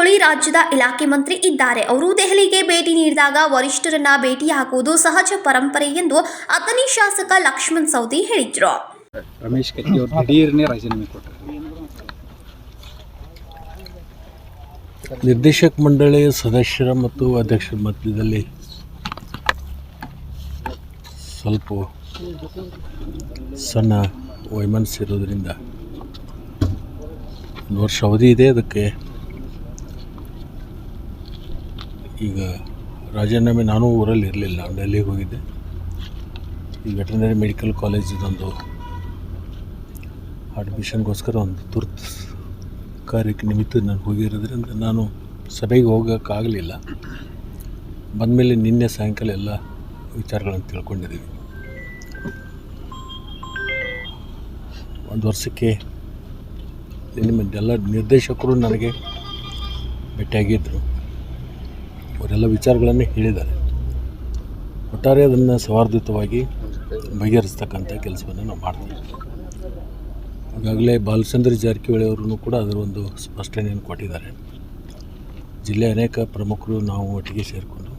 ಜಾರಕಿಹೊಳಿ ರಾಜ್ಯದ ಇಲಾಖೆ ಮಂತ್ರಿ ಇದ್ದಾರೆ. ಅವರು ದೆಹಲಿಗೆ ಭೇಟಿ ನೀಡಿದಾಗ ವರಿಷ್ಠರನ್ನ ಭೇಟಿಯಾಗುವುದು ಸಹಜ ಪರಂಪರೆ ಎಂದು ಅಥಣಿ ಶಾಸಕ ಲಕ್ಷ್ಮಣ್ ಸೌದಿ ಹೇಳಿದ್ರು. ರಮೇಶ್ ನಿರ್ದೇಶಕ ಮಂಡಳಿಯ ಸದಸ್ಯರ ಮತ್ತು ಅಧ್ಯಕ್ಷರ ಮಧ್ಯದಲ್ಲಿ ಸ್ವಲ್ಪ ಸಣ್ಣ ವೈಮನಸ್ಸಿರೋದ್ರಿಂದ ಒಂದು ವರ್ಷ ಅವಧಿ ಇದೆ. ಅದಕ್ಕೆ ಈಗ ರಾಜೀನಾಮೆ ನಾನು ಊರಲ್ಲಿ ಇರಲಿಲ್ಲ ಡೆಲ್ಲಿಗೆ ಹೋಗಿದ್ದೆ. ಈ ವೆಟರ್ನರಿ ಮೆಡಿಕಲ್ ಕಾಲೇಜಿದೊಂದು ಅಡ್ಮಿಷನ್ಗೋಸ್ಕರ ಒಂದು ತುರ್ತು ಕಾರ್ಯಕ್ಕೆ ನಿಮಿತ್ತ ನಾನು ಹೋಗಿರೋದ್ರಿಂದ ನಾನು ಸಭೆಗೆ ಹೋಗೋಕ್ಕಾಗಲಿಲ್ಲ. ಬಂದಮೇಲೆ ನಿನ್ನೆ ಸಾಯಂಕಾಲ ಎಲ್ಲ ವಿಚಾರಗಳನ್ನು ತಿಳ್ಕೊಂಡಿದ್ದೀವಿ. ಒಂದು ವರ್ಷಕ್ಕೆ ನಿಮ್ಮ ಎಲ್ಲ ನಿರ್ದೇಶಕರು ನನಗೆ ಭೇಟಿಯಾಗಿದ್ದರು ಅವರೆಲ್ಲ ವಿಚಾರಗಳನ್ನು ಹೇಳಿದ್ದಾರೆ. ಒಟ್ಟಾರೆ ಅದನ್ನು ಸೌಹಾರ್ದಯುತವಾಗಿ ಬಗೆಹರಿಸ್ತಕ್ಕಂಥ ಕೆಲಸವನ್ನು ನಾವು ಮಾಡ್ತೀವಿ. ಈಗಾಗಲೇ ಬಾಲಚಂದ್ರ ಜಾರಕಿಹೊಳಿ ಅವರೂ ಕೂಡ ಅದರ ಒಂದು ಸ್ಪಷ್ಟನೆಯನ್ನು ಕೊಟ್ಟಿದ್ದಾರೆ. ಜಿಲ್ಲೆ ಅನೇಕ ಪ್ರಮುಖರು ನಾವು ಒಟ್ಟಿಗೆ ಸೇರಿಕೊಂಡು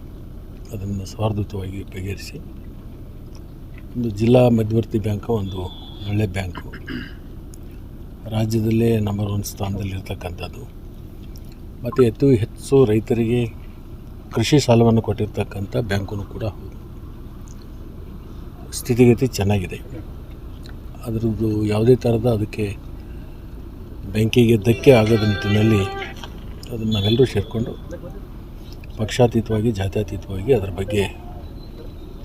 ಅದನ್ನು ಸೌಹಾರ್ದಯುತವಾಗಿ ಬಗೆಹರಿಸಿ, ಒಂದು ಜಿಲ್ಲಾ ಮಧ್ಯವರ್ತಿ ಬ್ಯಾಂಕ್, ಒಂದು ಒಳ್ಳೆಯ ಬ್ಯಾಂಕು. ರಾಜ್ಯದಲ್ಲೇ ನಂಬರ್ ಒನ್ ಸ್ಥಾನದಲ್ಲಿರ್ತಕ್ಕಂಥದ್ದು. ಮತ್ತು ಹೆಚ್ಚು ಹೆಚ್ಚು ರೈತರಿಗೆ ಕೃಷಿ ಸಾಲವನ್ನು ಕೊಟ್ಟಿರ್ತಕ್ಕಂಥ ಬ್ಯಾಂಕು ಕೂಡ ಹೌದು ಸ್ಥಿತಿಗತಿ ಚೆನ್ನಾಗಿದೆ. ಅದರದ್ದು ಯಾವುದೇ ಥರದ ಅದಕ್ಕೆ ಬ್ಯಾಂಕಿಗೆ ಧಕ್ಕೆ ಆಗದ ನಿಟ್ಟಿನಲ್ಲಿ ಅದನ್ನು ನಾವೆಲ್ಲರೂ ಸೇರಿಕೊಂಡು ಪಕ್ಷಾತೀತವಾಗಿ, ಜಾತ್ಯತೀತವಾಗಿ ಅದರ ಬಗ್ಗೆ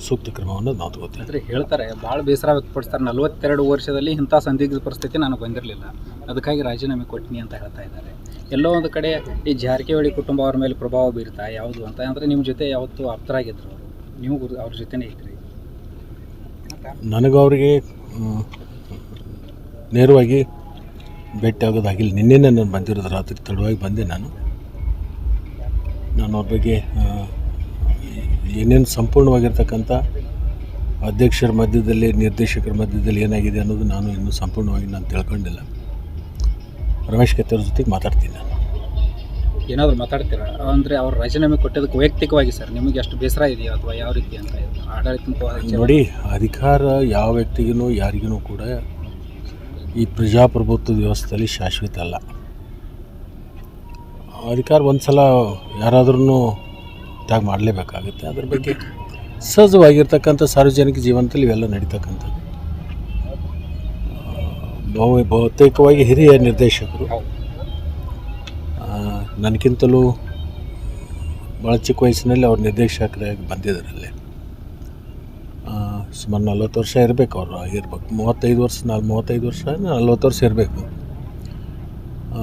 ಸೂಕ್ತ ಕ್ರಮವನ್ನು ನಾವು ತಗೋತೀವಿ. ಆದರೆ ಹೇಳ್ತಾರೆ, ಭಾಳ ಬೇಸರ ವ್ಯಕ್ತಪಡಿಸ್ತಾರೆ. ನಲವತ್ತೆರಡು ವರ್ಷದಲ್ಲಿ ಇಂಥ ಸಂದಿಗ್ಧ ಪರಿಸ್ಥಿತಿ ನನಗೆ ಬಂದಿರಲಿಲ್ಲ. ಅದಕ್ಕಾಗಿ ರಾಜೀನಾಮೆ ಕೊಟ್ಟಿನಿ ಅಂತ ಹೇಳ್ತಾ ಇದ್ದಾರೆ. ಎಲ್ಲೋ ಒಂದು ಕಡೆ ಈ ಜಾರಕಿಹೊಳಿ ಕುಟುಂಬ ಅವ್ರ ಮೇಲೆ ಪ್ರಭಾವ ಬೀರ್ತಾ ಯಾವುದು ಅಂತ, ಅಂದರೆ ನಿಮ್ಮ ಜೊತೆ ಯಾವತ್ತು ಆಪ್ತರಾಗಿದ್ದರು ಅವರು. ನೀವು ಅವ್ರ ಜೊತೆನೇ ಇದ್ರಿ. ನನಗೂ ಅವರಿಗೆ ನೇರವಾಗಿ ಭೇಟಿ ಆಗೋದಾಗಿಲ್ಲ ನಿನ್ನೆ ನಾನು ಬಂದಿರೋದು ರಾತ್ರಿ ತಡವಾಗಿ ಬಂದೆ ನಾನು. ನಾನು ಅವ್ರ ಬಗ್ಗೆ ಏನೇನು ಸಂಪೂರ್ಣವಾಗಿರ್ತಕ್ಕಂಥ ಅಧ್ಯಕ್ಷರ ಮಧ್ಯದಲ್ಲಿ, ನಿರ್ದೇಶಕರ ಮಧ್ಯದಲ್ಲಿ ಏನಾಗಿದೆ ಅನ್ನೋದು ನಾನು ಇನ್ನೂ ಸಂಪೂರ್ಣವಾಗಿ ನಾನು ತಿಳ್ಕೊಂಡಿಲ್ಲ. ರಮೇಶ್ ಕತ್ತಿಯವ್ರ ಜೊತೆಗೆ ಮಾತಾಡ್ತೀನಿ ನಾನು. ಏನಾದರೂ ಮಾತಾಡ್ತೀರಾ? ಅಂದರೆ ಅವ್ರು ರಾಜೀನಾಮೆ ಕೊಟ್ಟಿದ್ದಕ್ಕೆ ವೈಯಕ್ತಿಕವಾಗಿ ಸರ್ ನಿಮಗೆ ಅಷ್ಟು ಬೇಸರ ಇದೆಯಾ ಅಥವಾ ಯಾವ ರೀತಿ ಅಂತ ಆಡಳಿತ ನೋಡಿ ಅಧಿಕಾರ ಯಾವ ವ್ಯಕ್ತಿಗೂ ಯಾರಿಗೂ ಕೂಡ ಈ ಪ್ರಜಾಪ್ರಭುತ್ವ ವ್ಯವಸ್ಥೆಯಲ್ಲಿ ಶಾಶ್ವತ ಅಲ್ಲ. ಅಧಿಕಾರ ಒಂದು ಸಲ ಯಾರಾದ್ರೂ ತ್ಯಾಗ ಮಾಡಲೇಬೇಕಾಗುತ್ತೆ. ಅದ್ರ ಬಗ್ಗೆ ಸಹಜವಾಗಿರ್ತಕ್ಕಂಥ ಸಾರ್ವಜನಿಕ ಜೀವನದಲ್ಲಿ ಇವೆಲ್ಲ ನಡೀತಕ್ಕಂಥದ್ದು. ಬಹು ಬಹುತೇಕವಾಗಿ ಹಿರಿಯ ನಿರ್ದೇಶಕರು. ನನಗಿಂತಲೂ ಭಾಳ ಚಿಕ್ಕ ವಯಸ್ಸಿನಲ್ಲಿ ಅವ್ರು ನಿರ್ದೇಶಕರಾಗಿ ಬಂದಿದ್ದಾರೆ ಅಲ್ಲಿ ಆ, ಸುಮಾರು ನಲ್ವತ್ತು ವರ್ಷ ಇರಬೇಕು ಅವರು ಇರ್ಬೇಕು. ಮೂವತ್ತೈದು ವರ್ಷ ನಾಲ್ ಮೂವತ್ತೈದು ವರ್ಷ ನಲ್ವತ್ತು ವರ್ಷ ಇರಬೇಕು.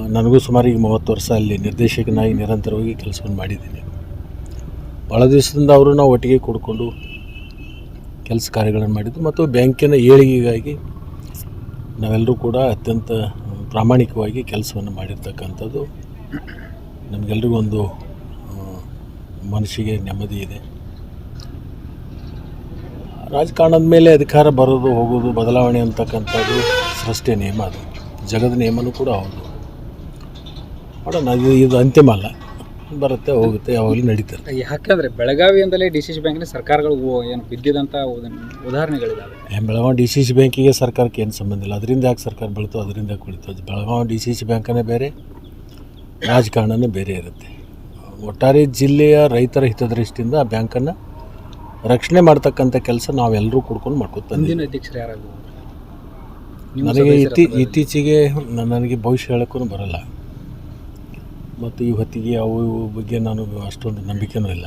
ನನಗೂ ಸುಮಾರು ಈಗ ಮೂವತ್ತು ವರ್ಷ ಅಲ್ಲಿ ನಿರ್ದೇಶಕನಾಗಿ ನಿರಂತರವಾಗಿ ಕೆಲಸವನ್ನು ಮಾಡಿದ್ದೀನಿ. ಭಾಳ ದಿವಸದಿಂದ ಅವರು ನಾವು ಒಟ್ಟಿಗೆ ಕೂಡ್ಕೊಂಡು ಕೆಲಸ ಕಾರ್ಯಗಳನ್ನು ಮಾಡಿದ್ದು ಮತ್ತು ಬ್ಯಾಂಕಿನ ಏಳಿಗೆಗಾಗಿ ನಾವೆಲ್ಲರೂ ಕೂಡ ಅತ್ಯಂತ ಪ್ರಾಮಾಣಿಕವಾಗಿ ಕೆಲಸವನ್ನು ಮಾಡಿರ್ತಕ್ಕಂಥದ್ದು. ನಮಗೆಲ್ರಿಗೂ ಒಂದು ಮನಸ್ಸಿಗೆ ನೆಮ್ಮದಿ ಇದೆ. ರಾಜಕಾರಣದ ಮೇಲೆ ಅಧಿಕಾರ ಬರೋದು, ಹೋಗೋದು, ಬದಲಾವಣೆ ಅಂತಕ್ಕಂಥದ್ದು ಸೃಷ್ಟಿಯ ನಿಯಮ ಅದು. ಜಗದ ನಿಯಮನೂ ಕೂಡ ಹೌದು. ನೋಡೋಣ, ಇದು ಇದು ಅಂತಿಮ ಅಲ್ಲ. ಬರುತ್ತೆ ಹೋಗುತ್ತೆ ಯಾವಾಗಲೂ ನಡೀತಾರೆ ಯಾಕಂದ್ರೆ ಬೆಳಗಾವಿ ಅಂದಲೇ ಡಿ ಸಿ ಸಿ ಬ್ಯಾಂಕಿನ ಸರ್ಕಾರಗಳು ಓ- ಏನು ಬಿದ್ದಿದಂಥ ಉದ- ಉದಾಹರಣೆಗಳಿದ್ದಾವೆ ಬೆಳಗಾವಿ ಡಿ ಸಿ ಸಿ ಬ್ಯಾಂಕಿಗೆ ಸರ್ಕಾರಕ್ಕೆ ಏನು ಸಂಬಂಧ ಇಲ್ಲ. ಅದರಿಂದ ಯಾಕೆ ಸರ್ಕಾರ ಬೆಳೀತೋ ಅದರಿಂದ ಯಾಕೆ ಬೆಳೀತೋ ಬೆಳಗಾವಿ ಡಿ ಸಿ ಸಿ ಬ್ಯಾಂಕನೇ ಬೇರೆ ರಾಜಕಾರಣನೇ ಬೇರೆ ಇರುತ್ತೆ. ಒಟ್ಟಾರೆ ಜಿಲ್ಲೆಯ ರೈತರ ಹಿತದೃಷ್ಟಿಯಿಂದ ಆ ಬ್ಯಾಂಕನ್ನು ರಕ್ಷಣೆ ಮಾಡ್ತಕ್ಕಂಥ ಕೆಲಸ ನಾವೆಲ್ಲರೂ ಕೂಡ್ಕೊಂಡು ಮಾಡ್ಕೊತ ಬಂದಿದ್ದೀವಿ. ಮುಂದಿನ ಅಧ್ಯಕ್ಷರು ಯಾರಾಗಬಹುದು ನಿಮ್ಮ ನನಗೆ ಇತ್ತೀ ಇತ್ತೀಚೆಗೆ ನನಗೆ ಭವಿಷ್ಯ ಹೇಳೋಕ್ಕೂ ಬರಲ್ಲ. ಮತ್ತು ಈ ಹೊತ್ತಿಗೆ ಅವು ಇವು ಬಗ್ಗೆ ನಾನು ಅಷ್ಟೊಂದು ನಂಬಿಕೆನೂ ಇಲ್ಲ.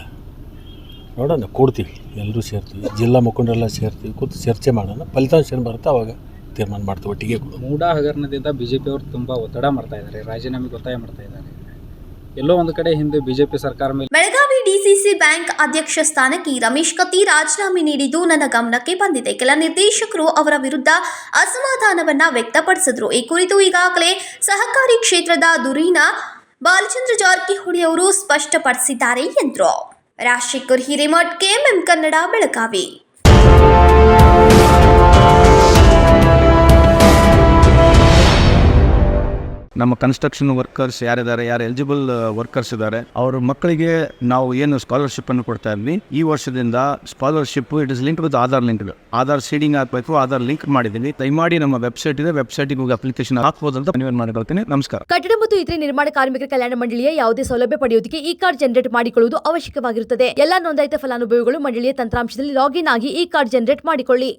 ನೋಡೋಣ ಕೊಡ್ತೀವಿ. ಎಲ್ಲರೂ ಸೇರ್ತೀವಿ. ಜಿಲ್ಲಾ ಮುಖಂಡರೆಲ್ಲ ಸೇರ್ತೀವಿ. ಕೂತು ಚರ್ಚೆ ಮಾಡೋಣ. ಫಲಿತಾಂಶ ಏನು ಬರುತ್ತೆ ಅವಾಗ ತೀರ್ಮಾನ ಮಾಡ್ತೀವಿ ಒಟ್ಟಿಗೆ ಕೊಡೋದು ಮೂಡ ಹಗರಣದಿಂದ ಜೆ ಪಿಯವರು ತುಂಬ ಒತ್ತಡ ಮಾಡ್ತಾ ಇದ್ದಾರೆ. ರಾಜೀನಾಮೆಗೆ ಒತ್ತಾಯ ಮಾಡ್ತಾ ಇದ್ದಾರೆ. ಎಲ್ಲೋ ಒಂದು ಕಡೆ ಹಿಂದೆ ಬಿಜೆಪಿ ಸರ್ಕಾರ ಮೇಲೆ ಬೆಳಗಾವಿ ಡಿಸಿಸಿ ಬ್ಯಾಂಕ್ ಅಧ್ಯಕ್ಷ ಸ್ಥಾನಕ್ಕೆ ರಮೇಶ್ ಕತ್ತಿ ರಾಜೀನಾಮೆ ನೀಡಿದ್ದು ನನ್ನ ಗಮನಕ್ಕೆ ಬಂದಿದೆ. ಕೆಲ ನಿರ್ದೇಶಕರು ಅವರ ವಿರುದ್ಧ ಅಸಮಾಧಾನವನ್ನ ವ್ಯಕ್ತಪಡಿಸಿದ್ರು. ಈ ಕುರಿತು ಈಗಾಗಲೇ ಸಹಕಾರಿ ಕ್ಷೇತ್ರದ ಧುರೀಣ ಬಾಲಚಂದ್ರ ಜಾರಕಿಹೊಳಿ ಅವರು ಸ್ಪಷ್ಟಪಡಿಸಿದ್ದಾರೆ ಎಂದರು. ರಾಜಶೇಖರ್ ಹಿರೇಮಠ್ ಕೆಎಂಎಂ ಕನ್ನಡ ಬೆಳಗಾವಿ. ನಮ್ಮ ಕನ್ಸ್ಟ್ರಕ್ಷನ್ ವರ್ಕರ್ಸ್ ಯಾರಿದ್ದಾರೆ, ಯಾರು ಎಲಿಜಿಬಲ್ ವರ್ಕರ್ಸ್ ಇದ್ದಾರೆ, ಅವ್ರ ಮಕ್ಕಳಿಗೆ ನಾವು ಏನು ಸ್ಕಾಲರ್ಶಿಪ್ ಅನ್ನು ಕೊಡ್ತಾ ಇದ್ವಿ. ಈ ವರ್ಷದಿಂದ scholarship it is link with Aadhaar link Aadhaar seeding ಹಾಕಬೇಕು ಆಧಾರ್ ಲಿಂಕ್ ಮಾಡಿದ್ದೀನಿ ದಯಮಾಡಿ ನಮ್ಮ ವೆಬ್ಸೈಟ್ ಇದೆ ವೆಬ್ಸೈಟಿಗೆ ಹೋಗಿ ಅಪ್ಲಿಕೇಶನ್ ಹಾಕಬಹುದು ಅಂತ ಮನವಿ ಮಾಡ್ಕೊಳ್ತೀನಿ. ನಮಸ್ಕಾರ. ಕಟ್ಟಡ ಮತ್ತು ಇತರೆ ನಿರ್ಮಾಣ ಕಾರ್ಮಿಕರ ಕಲ್ಯಾಣ ಮಂಡಳಿಯ ಯಾವುದೇ ಸೌಲಭ್ಯ ಪಡೆಯುವುದಕ್ಕೆ ಈ ಕಾರ್ಡ್ ಜನರೇಟ್ ಮಾಡಿಕೊಳ್ಳುವುದು ಅವಶ್ಯಕವಾಗಿರುತ್ತದೆ. ಎಲ್ಲಾ ನೋಂದಾಯಿತ ಫಲಾನುಭವಿಗಳು ಮಂಡಳಿಯ ತಂತ್ರಾಂಶದಲ್ಲಿ ಲಾಗಿನ್ ಆಗಿ ಈ ಕಾರ್ಡ್ ಜನರೇಟ್ ಮಾಡಿಕೊಳ್ಳಿ.